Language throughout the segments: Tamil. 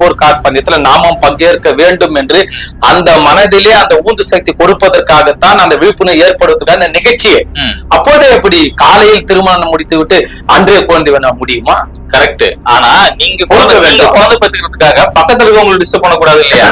போர் காற்பந்தயத்துல நாமும் பங்கேற்க வேண்டும் என்று அந்த மனதிலே அந்த ஊந்து சக்தி கொடுப்பதற்காகத்தான் அந்த விழிப்புணர்வு ஏற்படுவதற்கான அந்த நிகழ்ச்சியை. அப்போதே எப்படி காலையில் திருமணம் முடித்து விட்டு அன்றே குழந்தை வேணா முடியுமா? கரெக்ட் ஆனா நீங்க குழந்தை வேண்டும். குழந்தை பெற்றுக்கிறதுக்காக பக்கத்துல இருக்கவங்களை டிஸ்டர்ப் பண்ணக்கூடாது இல்லையா?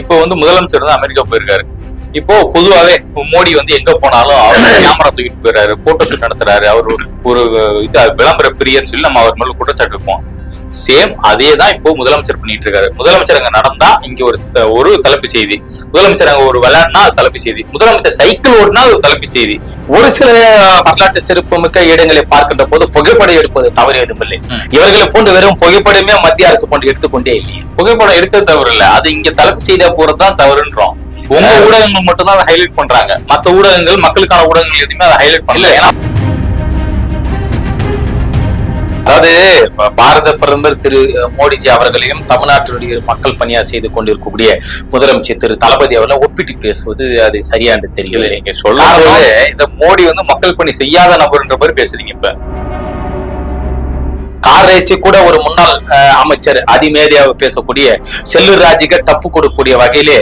இப்போ வந்து முதலமைச்சர் வந்து அமெரிக்கா போயிருக்காரு. இப்போ பொதுவாவே மோடி வந்து எங்க போனாலும் அவர் கேமரா தூக்கிட்டு போயிடுறாரு போட்டோ ஷூட் நடத்துறாரு அவர் ஒரு- இது விளம்பர பிரியன்னு சொல்லி நம்ம அவர் மேல குற்றச்சாட்டு வைப்போம். சேம் அதே தான் இப்போ முதலமைச்சர் பண்ணிட்டு இருக்காரு. முதலமைச்சர் அங்க நடந்தா இங்க ஒரு ஒரு தலைப்பு செய்தி. முதலமைச்சர் அங்க ஒரு விளையாடினா அது தலைப்பு செய்தி. முதலமைச்சர் சைக்கிள் ஓடினா அது தலைப்பு செய்தி. ஒரு சில வரலாற்று சிறப்புமிக்க இடங்களை பார்க்கின்ற போது புகைப்படம் எடுப்பது தவறு எதுவுமில்லை. இவர்களை போன்று வெறும் புகைப்படமே மத்திய அரசு போன்று எடுத்துக்கொண்டே இல்லையே. புகைப்படம் எடுத்தது தவறு இல்ல. அது இங்க தலைப்பு செய்தியா போறதுதான் தவறுன்றோம். உங்க ஊடகங்கள் மட்டும் தான் அதை ஹைலைட் பண்றாங்க. மத்த ஊடகங்கள் மக்களுக்கான ஊடகங்கள் எதுவுமே அதை ஹைலைட் பண்ணல. ஏன்னா அதாவது பாரத பிரதமர் திரு மோடிஜி அவர்களையும் தமிழ்நாட்டினுடைய மக்கள் பணியா செய்து கொண்டிருக்கக்கூடிய முதலமைச்சர் திரு தளபதி அவர்களை ஒப்பிட்டு பேசுவது அது சரியானு இல்ல தெரியல நீங்க சொல்லும் போது இந்த மோடி வந்து மக்கள் பணி செய்யாத நபர்ன்ற மாதிரி பேசுறீங்க இப்ப. கார் ரேசி கூட ஒரு முன்னாள் அமைச்சர் அதிமேதியாக பேசக்கூடிய செல்லூர் ராஜுக்கு டப்பு கொடுக்கக்கூடிய வகையிலே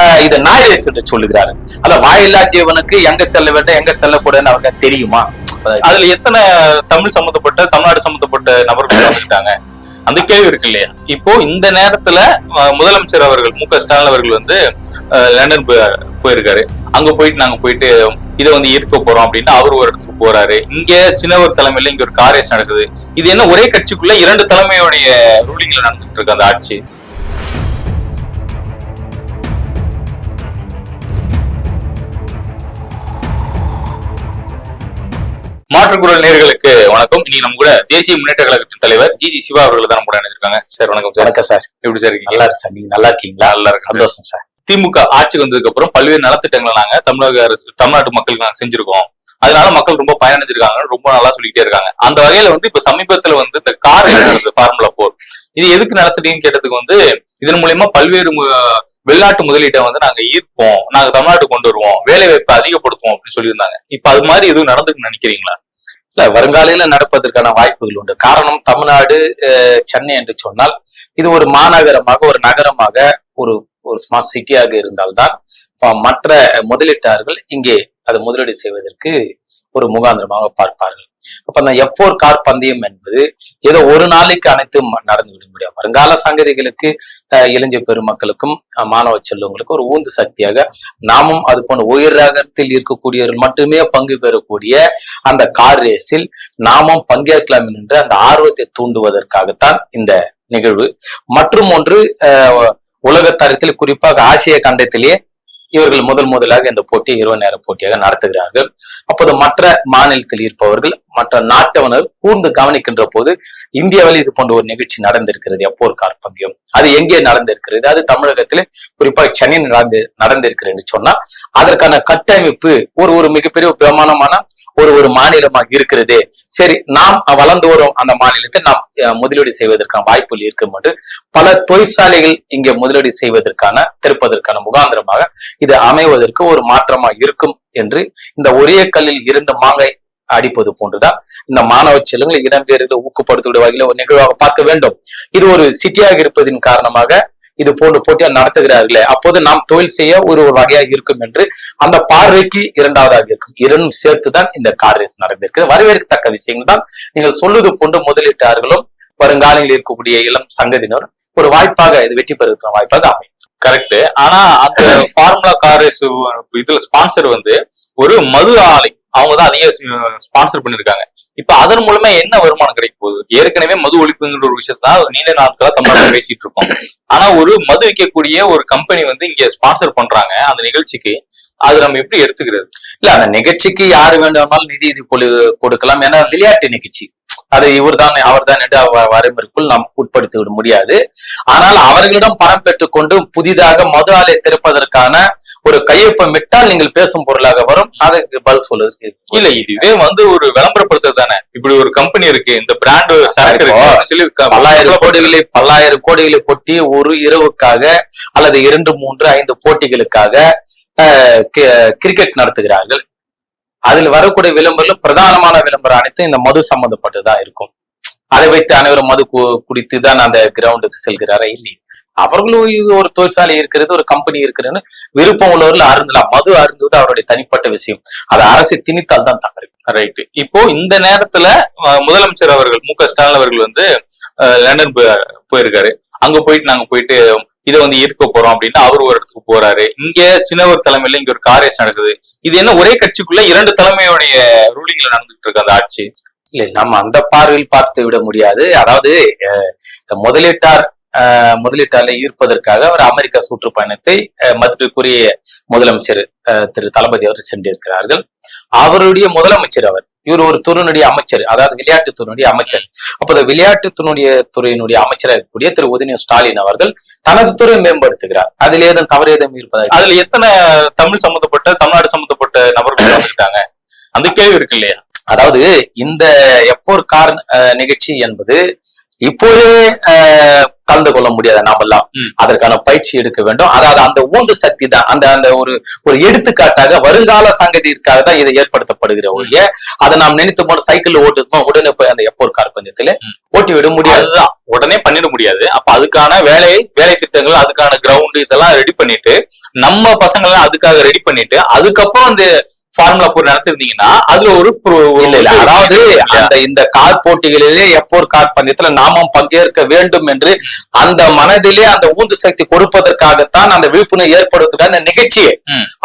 அஹ், இது நாய் என்று சொல்லுகிறாரு. அல்ல வாயில்லா ஜீவனுக்கு எங்க செல்ல வேண்டும் எங்க செல்லக்கூடாதுன்னு அவங்க தெரியுமா? அதுல எத்தனை தமிழ் சம்பந்தப்பட்ட தமிழ்நாடு சம்பந்தப்பட்ட நபர்கள் வந்துட்டாங்க அந்த கேள்வி இருக்கு இல்லையா? இப்போ இந்த நேரத்துல முதலமைச்சர் அவர்கள் மு க ஸ்டாலின் அவர்கள் வந்து லண்டன் போயிருக்காரு. அங்க போயிட்டு நாங்க போயிட்டு இதை வந்து ஈர்க்க போறோம் அப்படின்னு அவர் ஒரு இடத்துக்கு போறாரு. இங்க சின்னவர் தலைமையில இங்க ஒரு காரேஸ் நடக்குது. இது என்ன ஒரே கட்சிக்குள்ள இரண்டு தலைமையுடைய ரூலிங்ல நடந்துட்டு இருக்கு அந்த ஆட்சி? மாற்றுக்குரல் நேர்களுக்கு வணக்கம். இன்னைக்கு நம்ம கூட தேசிய முன்னேற்ற கழகத்தின் தலைவர் ஜி ஜி சிவா அவர்கள் தான் கூட இணைஞ்சிருக்காங்க. சார் வணக்கம் சார். வணக்கம் சார். எப்படி சார் நல்லா இருக்கு சார் நீங்க நல்லா இருக்கீங்களா? நல்லா இருக்கு. சந்தோஷம் சார். திமுக ஆட்சிக்கு வந்ததுக்கு அப்புறம் பல்வேறு நலத்திட்டங்களை நாங்க தமிழக அரசு தமிழ்நாட்டு மக்களுக்கு நாங்க செஞ்சிருக்கோம். அதனால மக்கள் ரொம்ப பயனடைஞ்சிருக்காங்க ரொம்ப நல்லா சொல்லிக்கிட்டே இருக்காங்க. அந்த வகையில வந்து இப்ப சமீபத்துல வந்து இந்த கார் ஃபார்முலா போர் இது எதுக்கு நடத்துட்டீங்கன்னு கேட்டதுக்கு வந்து இதன் மூலியமா பல்வேறு வெளிநாட்டு முதலீட்டை வந்து நாங்க ஈர்ப்போம். நாங்க தமிழ்நாட்டுக்கு கொண்டு வருவோம். வேலை வாய்ப்பை அதிகப்படுத்துவோம் அப்படின்னு சொல்லியிருந்தாங்க. இப்ப அது மாதிரி எதுவும் நடந்துக்கு நினைக்கிறீங்களா? இல்ல வருங்காலையில நடப்பதற்கான வாய்ப்புகள் உண்டு. காரணம் தமிழ்நாடு சென்னை என்று சொன்னால் இது ஒரு மாநகரமாக ஒரு நகரமாக ஒரு ஒரு ஸ்மார்ட் சிட்டியாக இருந்தால்தான் மற்ற முதலீட்டாளர்கள் இங்கே அதை முதலீடு செய்வதற்கு ஒரு முகாந்திரமாக பார்ப்பார்கள். அப்ப அந்த எஃப் ஃபோர் கார் பந்தயம் என்பது ஏதோ ஒரு நாளைக்கு அனைத்தும் நடந்து விட முடியாது வருங்கால சங்கதிகளுக்கு இளைஞ பெருமக்களுக்கும் மாணவ செல்வங்களுக்கும் ஒரு ஊந்து சக்தியாக நாமும் அது போன்ற உயர் ரகத்தில் இருக்கக்கூடியவர்கள் மட்டுமே பங்கு பெறக்கூடிய அந்த கார் ரேஸில் நாமும் பங்கேற்கலாம் என்ற அந்த ஆர்வத்தை தூண்டுவதற்காகத்தான் இந்த நிகழ்வு. மற்றும் ஒன்று உலக தரத்தில் குறிப்பாக ஆசிய கண்டத்திலேயே இவர்கள் முதல் முதலாக இந்த போட்டியை இரவு நேர போட்டியாக நடத்துகிறார்கள். அப்போது மற்ற மாநிலத்தில் இருப்பவர்கள் மற்ற நாட்டவனர் கூர்ந்து கவனிக்கின்ற போது இந்தியாவில் இது போன்ற ஒரு நிகழ்ச்சி நடந்திருக்கிறது. எப்போர் ஒரு கார்பந்தியம் அது எங்கே நடந்திருக்கிறது? அது தமிழகத்திலே குறிப்பாக சென்னை நடந்து நடந்திருக்கிறது சொன்னா அதற்கான கட்டமைப்பு ஒரு ஒரு மிகப்பெரிய பிரமாணமான ஒரு ஒரு மாநிலமாக இருக்கிறது. சரி நாம் வளர்ந்து வரும் அந்த மாநிலத்தை நாம் முதலீடு செய்வதற்கான வாய்ப்புகள் இருக்கும் என்று பல தொழிற்சாலைகள் இங்கே முதலீடு செய்வதற்கான திறப்பதற்கான முகாந்திரமாக இது அமைவதற்கு ஒரு மாற்றமாக இருக்கும் என்று இந்த ஒரே கல்லில் இரண்டு மாங்காய் அடிப்பது போன்றுதான் இந்த மாணவ செல்வங்களை இடம்பெயர்களை ஊக்கப்படுத்தக்கூடிய வகையில் ஒரு நிகழ்வாக பார்க்க வேண்டும். இது ஒரு சிட்டியாக இருப்பதின் காரணமாக இது போன்ற போட்டியா நடத்துகிறார்களே அப்போது நாம் தொழில் செய்ய ஒரு ஒரு வகையாக இருக்கும் என்று அந்த பார்வைக்கு இரண்டாவதாக இருக்கும். இரண்டும் சேர்த்துதான் இந்த கார் ரேஸ் நடந்திருக்கு வரவேற்கத்தக்க விஷயங்கள் தான் நீங்கள் சொல்லுவது போன்று முதலீட்டாளர்களும் வருங்காலங்களில் இருக்கக்கூடிய இளம் சங்கதியினர் ஒரு வாய்ப்பாக இது வெற்றி பெறுவதற்கான வாய்ப்பாக அமையும். கரெக்ட் ஆனா அந்த ஃபார்முலா கார் இதுல ஸ்பான்சர் வந்து ஒரு மது ஆலை. அவங்க தான் அதிக ஸ்பான்சர் பண்ணிருக்காங்க இப்ப அதன் மூலமா என்ன வருமானம் கிடைக்க போகுது? ஏற்கனவே மது ஒழிப்புங்கிற ஒரு விஷயத்தான் நீண்ட நாட்களா தமிழ்நாட்டில் பேசிட்டு இருக்கோம். ஆனா ஒரு மது விற்கக்கூடிய ஒரு கம்பெனி வந்து இங்க ஸ்பான்சர் பண்றாங்க அந்த நிகழ்ச்சிக்கு. அது நம்ம எப்படி எடுத்துக்கிறது? இல்ல அந்த நிகழ்ச்சிக்கு யாரு வேண்டுமானாலும் நிதி இது கொடுக்கலாம். ஏன்னா விளையாட்டு நிகழ்ச்சி. அது இவர்தான் அவர்தான் என்று அவ- வரைமுறைக்குள் நாம் உட்படுத்தி விட முடியாது. ஆனால் அவர்களிடம் பணம் பெற்றுக்கொண்டு புதிதாக மது ஆலை திறப்பதற்கான ஒரு கையொப்பம் விட்டால் நீங்கள் பேசும் பொருளாக வரும். அதுக்கு பதில் சொல்வதற்கு இல்ல இதுவே வந்து ஒரு விளம்பரப்படுத்துறது தானே. இப்படி ஒரு கம்பெனி இருக்கு இந்த பிராண்ட் சரக்கு சொல்லி பல்லாயிரம் கோடிகளை பல்லாயிரம் கோடிகளை கொட்டி ஒரு இரவுக்காக அல்லது இரண்டு மூன்று ஐந்து போட்டிகளுக்காக கிரிக்கெட் நடத்துகிறார்கள். அதில் வரக்கூடிய விளம்பரம் பிரதானமான விளம்பரம் அனைத்தும் இந்த மது சம்மந்தப்பட்டுதான் இருக்கும். அதை வைத்து அனைவரும் மது கு- குடித்து தான் அந்த கிரவுண்டுக்கு செல்கிறாரா? இல்லை. அவர்களும் இது ஒரு தொழிற்சாலை இருக்கிறது ஒரு கம்பெனி இருக்கிறதுன்னு விருப்பம் உள்ளவர்கள் அருந்தலாம். மது அருந்துவது அவருடைய தனிப்பட்ட விஷயம். அது அரசு திணித்தால் தான் தவறு. ரைட்டு இப்போ இந்த நேரத்துல முதலமைச்சர் அவர்கள் மு க ஸ்டாலின் அவர்கள் வந்து லண்டன் போ- போயிருக்காரு. அங்க போயிட்டு நாங்க போயிட்டு இதை வந்து ஈர்க்க போறோம் அப்படின்னு அவர் ஒரு இடத்துக்கு போறாரு. இங்க சின்னவர் தலைமையில இங்க ஒரு காரேஜ் நடக்குது. இது என்ன ஒரே கட்சிக்குள்ள இரண்டு தலைமையுடைய ரூலிங்ல நடந்துகிட்டு இருக்கு அந்த ஆட்சி? இல்ல நம்ம அந்த பார்வையில் பார்த்து விட முடியாது. அதாவது முதலீட்டார் அஹ், ஈர்ப்பதற்காக அவர் அமெரிக்கா சுற்றுப்பயணத்தை அஹ், மதிப்பிற்குரிய முதலமைச்சர் திரு தளபதி அவர் சென்றிருக்கிறார்கள். அவருடைய முதலமைச்சர் அவர் இவர் ஒரு துறையினுடைய அமைச்சர் அதாவது விளையாட்டு துறையினுடைய அமைச்சர். அப்ப இந்த விளையாட்டு துறையினுடைய துறையினுடைய அமைச்சராக இருக்கக்கூடிய திரு உதயநிதி ஸ்டாலின் அவர்கள் தனது துறையை மேம்படுத்துகிறார். அதுல ஏதும் தவறு ஏதும் இருப்பதாக அதுல எத்தனை தமிழ் சம்பந்தப்பட்ட தமிழ்நாடு சம்பந்தப்பட்ட நபர்கள் வந்துட்டாங்க அந்த கேள்வி இருக்கு இல்லையா? அதாவது இந்த எப்போர் கார் அஹ், நிகழ்ச்சி என்பது இப்போதே கலந்து கொள்ள முடியாத நாமெல்லாம். அதற்கான பயிற்சி எடுக்க வேண்டும். அதாவது அந்த ஊந்து சக்தி தான். அந்த அந்த ஒரு ஒரு எடுத்துக்காட்டாக வருங்கால சங்கதிற்காக தான் இது ஏற்படுத்தப்படுகிற ஒழிய அதை நாம் நினைத்து போன சைக்கிள் ஓட்டுறோம் உடனே போய் அந்த எப்போர் கார் பந்தயத்துல ம். ஓட்டி விட முடியாது. அதுதான். உடனே பண்ணிட முடியாது. அப்ப அதுக்கான வேலை வேலை திட்டங்கள் அதுக்கான கிரவுண்ட் இதெல்லாம் ரெடி பண்ணிட்டு நம்ம பசங்களை அதுக்காக ரெடி பண்ணிட்டு அதுக்கப்புறம் அந்த ஃபார்முலா போர் நடத்திருந்தீங்கன்னா அதுல ஒரு அதாவது? அந்த இந்த கார் போட்டிகளிலே எப்போர் கார் பந்தயத்துல நாமும் பங்கேற்க வேண்டும் என்று அந்த மனதிலே அந்த ஊந்து சக்தி கொடுப்பதற்காகத்தான் அந்த விழிப்புணர்வு ஏற்படுவதற்கான அந்த நிகழ்ச்சியே.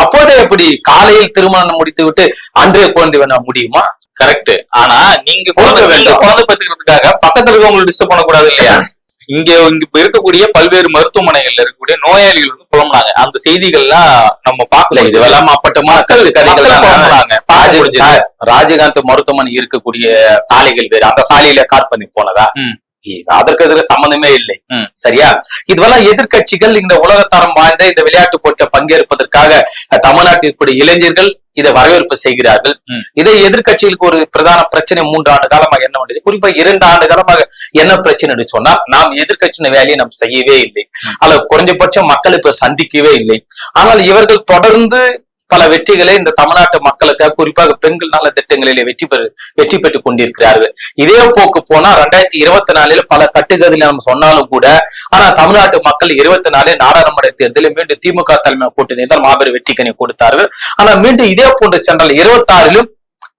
அப்போதே எப்படி காலையில் திருமணம் முடித்து விட்டு அன்றே குழந்தை வேணா முடியுமா? கரெக்ட் ஆனா நீங்க குழந்தை குழந்தை பெற்றுக்கிறதுக்காக பக்கத்துல இருக்கவங்களை டிஸ்டர்ப் பண்ணக்கூடாது இல்லையா? இங்க இங்க இருக்கக்கூடிய பல்வேறு மருத்துவமனைகள்ல இருக்கக்கூடிய நோயாளிகள் வந்து புலம்புனாங்க. அந்த செய்திகள்லாம் நம்ம பார்க்கல. கருத்து கதைகள் தான். புலம்புனாங்க. ராஜீவ்காந்த் மருத்துவமனை இருக்கக்கூடிய சாலைகள் வேறு. அந்த சாலையில கார் பண்ணி போனதா? அதற்கு இதுக்கு சம்பந்தமே இல்லை. சரியா? இதுவெல்லாம் எதிர்க்கட்சிகள் இந்த உலகத்தரம் வாய்ந்த இந்த விளையாட்டு போட்டியில் பங்கேற்பதற்காக தமிழ்நாட்டில் இருக்கக்கூடிய இளைஞர்கள் இதை வரவேற்பு செய்கிறார்கள். இதை எதிர்க்கட்சிகளுக்கு ஒரு பிரதான பிரச்சனை மூன்று ஆண்டு காலமாக என்ன வந்துச்சு? குறிப்பா இரண்டு ஆண்டு காலமாக என்ன பிரச்சனை சொன்னா நாம் எதிர்க்கட்சியின் வேலையை நாம் செய்யவே இல்லை. அல்ல குறைஞ்சபட்சம் மக்கள் இப்ப சந்திக்கவே இல்லை. ஆனால் இவர்கள் தொடர்ந்து பல வெற்றிகளை இந்த தமிழ்நாட்டு மக்களுக்கு குறிப்பாக பெண்கள் நல திட்டங்களிலே வெற்றி பெறு வெற்றி பெற்றுக் கொண்டிருக்கிறார்கள். இதே போக்கு போனா ரெண்டாயிரத்தி இருபத்தி நாலுல பல கட்டுக்கதில் நம்ம சொன்னாலும் கூட ஆனா தமிழ்நாட்டு மக்கள் இருபத்தி நாலு நாடாளுமன்ற தேர்தலில் மீண்டும் திமுக தலைமை கூட்டணி தான் மாபெரும் வெற்றிக்கணி கொடுத்தார்கள். ஆனா மீண்டும் இதே போன்ற சென்றால் இருபத்தி ஆறிலும்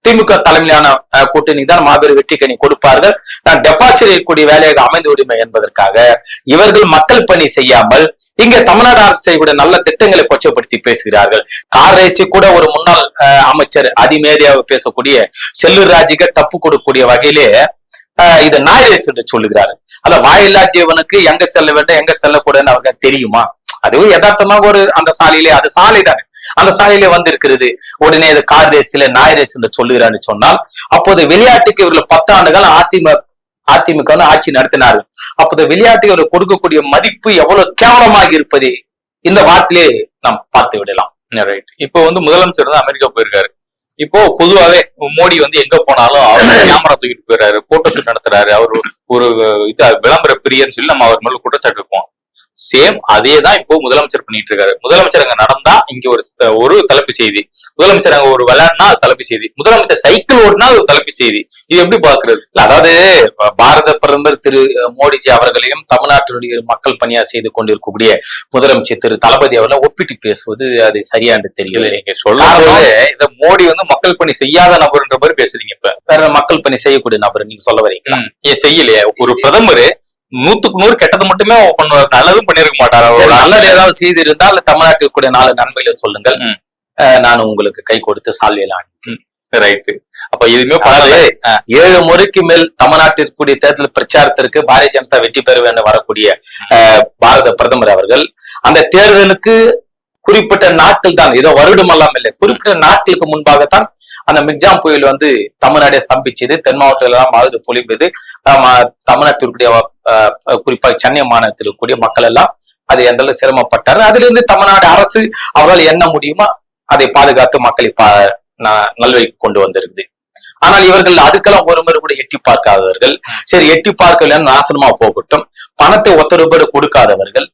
திமுக தலைமையிலான கூட்டணி தான் மாபெரும் வெற்றிக்கணி கொடுப்பார்கள். நான் டெபாசிட் இருக்கக்கூடிய வேலையாக அமைந்து விடுமை என்பதற்காக இவர்கள் மக்கள் பணி செய்யாமல் இங்க தமிழ்நாடு அரசு செய்யக்கூடிய நல்ல திட்டங்களை கொச்சப்படுத்தி பேசுகிறார்கள். கார் ரேசி கூட ஒரு முன்னாள் அமைச்சர் அதிமேதியாக பேசக்கூடிய செல்லூர் ராஜுக்கு தப்பு கொடுக்கக்கூடிய வகையிலே அஹ், இது நாய் ரேஸ் என்று சொல்லுகிறாரு. அல்ல வாயில்லா ஜீவனுக்கு எங்க செல்ல வேண்டும் எங்க செல்லக்கூடாதுன்னு அவங்க தெரியுமா? அதுவும் யதார்த்தமாக ஒரு அந்த சாலையிலே அது சாலை தானே அந்த சாலையிலே வந்திருக்கிறது. உடனே இது கார் ரேஸ்ல நாய் ரேஸ் என்று சொல்லுகிறான்னு சொன்னால் அப்போது விளையாட்டுக்கு இவர்கள் பத்து ஆண்டுகள் அதிமுக அதிமுக ஆட்சி நடத்தினார்கள். அப்போது விளையாட்டுக்கு அவர் கொடுக்கக்கூடிய மதிப்பு எவ்வளவு கேவலமாக இருப்பது இந்த வார்த்தையிலே நாம் பார்த்து விடலாம். ரைட் இப்போ வந்து முதலமைச்சர் வந்து அமெரிக்கா போயிருக்காரு. இப்போ பொதுவாவே மோடி வந்து எங்க போனாலும் அவர் கேமரா தூக்கிட்டு போயிடுறாரு போட்டோ ஷூட் நடத்துறாரு. அவர் ஒரு இது விளம்பர பிரியன்னு சொல்லி நம்ம அவர் மேல குற்றச்சாட்டு வைப்போம். சேம் அதே தான் இப்போ முதலமைச்சர் பண்ணிட்டு இருக்காரு முதலமைச்சர் அங்க நடந்தா இங்க ஒரு ஒரு தலைப்பு செய்தி. முதலமைச்சர் அங்க ஒரு விளையாடினா அது தலைப்பு செய்தி. முதலமைச்சர் சைக்கிள் ஓடினா அது ஒரு தலைப்பு செய்தி. இது எப்படி பாக்குறது அதாவது பாரத பிரதமர் திரு மோடிஜி அவர்களையும் தமிழ்நாட்டினுடைய மக்கள் பணியா செய்து கொண்டிருக்கக்கூடிய முதலமைச்சர் திரு தளபதி அவர்களை ஒப்பிட்டு பேசுவது அது சரியா என்று இல்ல தெரியல நீங்க சொல்லும்போது இந்த மோடி வந்து மக்கள் பணி செய்யாத நபர்ன்ற மாதிரி பேசுறீங்க இப்ப. வேற மக்கள் பணி செய்யக்கூடிய நபர் நீங்க சொல்ல ஏன் செய்யலையே. ஒரு பிரதமர் நூத்துக்கு நூறு கெட்டது மட்டுமே பண்ணுவார் நல்லதும் பண்ணிருக்க மாட்டாரு நல்லது ஏதாவது செய்து இருந்தால் தமிழ்நாட்டில் கூடிய நாலு நன்மைகளை சொல்லுங்கள். நான் உங்களுக்கு கை கொடுத்து சால்வையிலான் ரைட்டு. அப்ப எதுவுமே பண்ணல ஏழு முறைக்கு மேல் தமிழ்நாட்டிற்குரிய தேர்தல் பிரச்சாரத்திற்கு பாரதிய ஜனதா வெற்றி பெற வேண்டும் வரக்கூடிய பாரத பிரதமர் அவர்கள் அந்த தேர்தலுக்கு குறிப்பிட்ட நாட்கள் தான் ஏதோ வருடம் எல்லாம் இல்லை குறிப்பிட்ட நாட்களுக்கு முன்பாகத்தான் அந்த மிக்ஜாம் புயல் வந்து தமிழ்நாடே ஸ்தம்பிச்சது தென் மாவட்டத்தில் எல்லாம் அழுது பொழிந்தது அஹ், குறிப்பாக சென்னை மாநிலத்தில் இருக்கக்கூடிய மக்கள் எல்லாம் அது எந்த அளவு சிரமப்பட்டாரு அதிலிருந்து தமிழ்நாடு அரசு அவரால் என்ன முடியுமோ அதை பாதுகாத்து மக்களை பா நல்வழிக்கு கொண்டு வந்திருக்குது. ஆனால் இவர்கள் அதுக்கெல்லாம் ஒரு முறை கூட எட்டி பார்க்காதவர்கள். சரி எட்டி பார்க்கல நாசனமா போகட்டும். பணத்தை ஒத்த கொடுக்காதவர்கள்.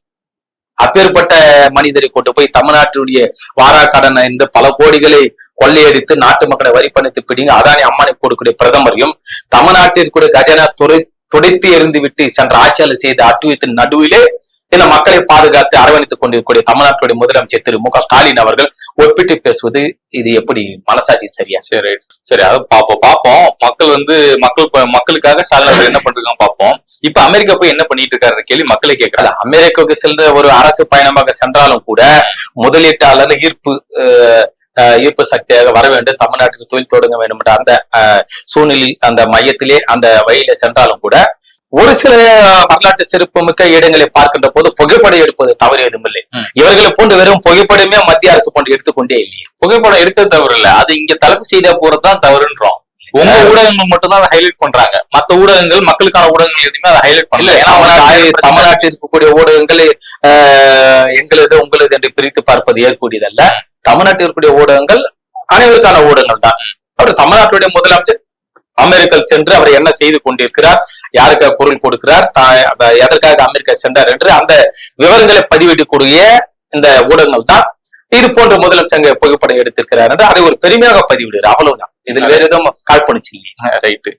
அப்பேற்பட்ட மனிதரை கொண்டு போய் தமிழ்நாட்டினுடைய வாரா கடனை இந்த பல கோடிகளை கொள்ளையடித்து நாட்டு மக்களை வரி பணத்தை பிடிங்க. அதானி அம்மானை கொடுக்கக்கூடிய பிரதமரையும் தமிழ்நாட்டிற்குடைய கஜனா துறை துடைத்து எறிந்து விட்டு சென்ற ஆட்சியாளர் செய்த அட்டுவத்தின் நடுவிலே இந்த மக்களை பாதுகாத்து அரவணைத்துக் கொண்டிருக்கக்கூடிய தமிழ்நாட்டுடைய முதலமைச்சர் திரு மு க ஸ்டாலின் அவர்கள் ஒப்பிட்டு பேசுவது இது எப்படி மனசாட்சி சரியா? சரி சரி அது பாப்போம் பாப்போம். மக்கள் வந்து மக்கள் மக்களுக்காக ஸ்டாலின் என்ன பண்றாங்க பாப்போம். இப்ப அமெரிக்கா போய் என்ன பண்ணிட்டு இருக்காரு கேள்வி மக்களே அல்ல, அமெரிக்காவுக்கு சென்ற ஒரு அரசு பயணமாக சென்றாலும் கூட முதலீட்டாளர் ஈர்ப்பு ஈர்ப்பு சக்தியாக வர வேண்டும். தமிழ்நாட்டுக்கு தொழில் தொடங்க வேண்டும் என்ற அந்த சூழ்நிலையில் அந்த மையத்திலே அந்த வழியில சென்றாலும் கூட ஒரு சில வரலாற்று சிறப்புமிக்க இடங்களை பார்க்கின்ற போது புகைப்படம் எடுப்பது தவறு எதுவும் இல்லை. இவர்களை போன்று வெறும் புகைப்படமே மத்திய அரசு போன்று எடுத்துக்கொண்டே இல்லையே. புகைப்படம் எடுக்க தவறு இல்ல. அது இங்க தலைப்பு செய்தியா போறதுதான் தவறுன்றோம். உங்க ஊடகங்கள் மட்டும் தான் அதை ஹைலைட் பண்றாங்க. மத்த ஊடகங்கள் மக்களுக்கான ஊடகங்கள் எதுவுமே அதை ஹைலைட் பண்ணல. ஏன்னா தமிழ்நாட்டில் இருக்கக்கூடிய ஊடகங்கள் எங்களது உங்களது என்று பிரித்து பார்ப்பது ஏற்புடையதல்ல தமிழ்நாட்டில் இருக்கக்கூடிய ஊடகங்கள் அனைவருக்கான ஊடகங்கள் தான் அவர் தமிழ்நாட்டுடைய முதலமைச்சர் அமெரிக்கா சென்று அவர் என்ன செய்து கொண்டிருக்கிறார்? யாருக்கு குரல் கொடுக்கிறார்? எதற்காக அமெரிக்கா சென்றார் என்று அந்த விவரங்களை பதிவிடக்கூடிய இந்த ஊடகங்கள் தான் இது போன்ற முதலமைச்சர் புகைப்படம் எடுத்திருக்கிறார் என்று அதை ஒரு பெருமையாக பதிவிடுகிறார். அவ்வளவுதான். இதுல வேற எதுவும் கால் இல்லையே ரைட்டு.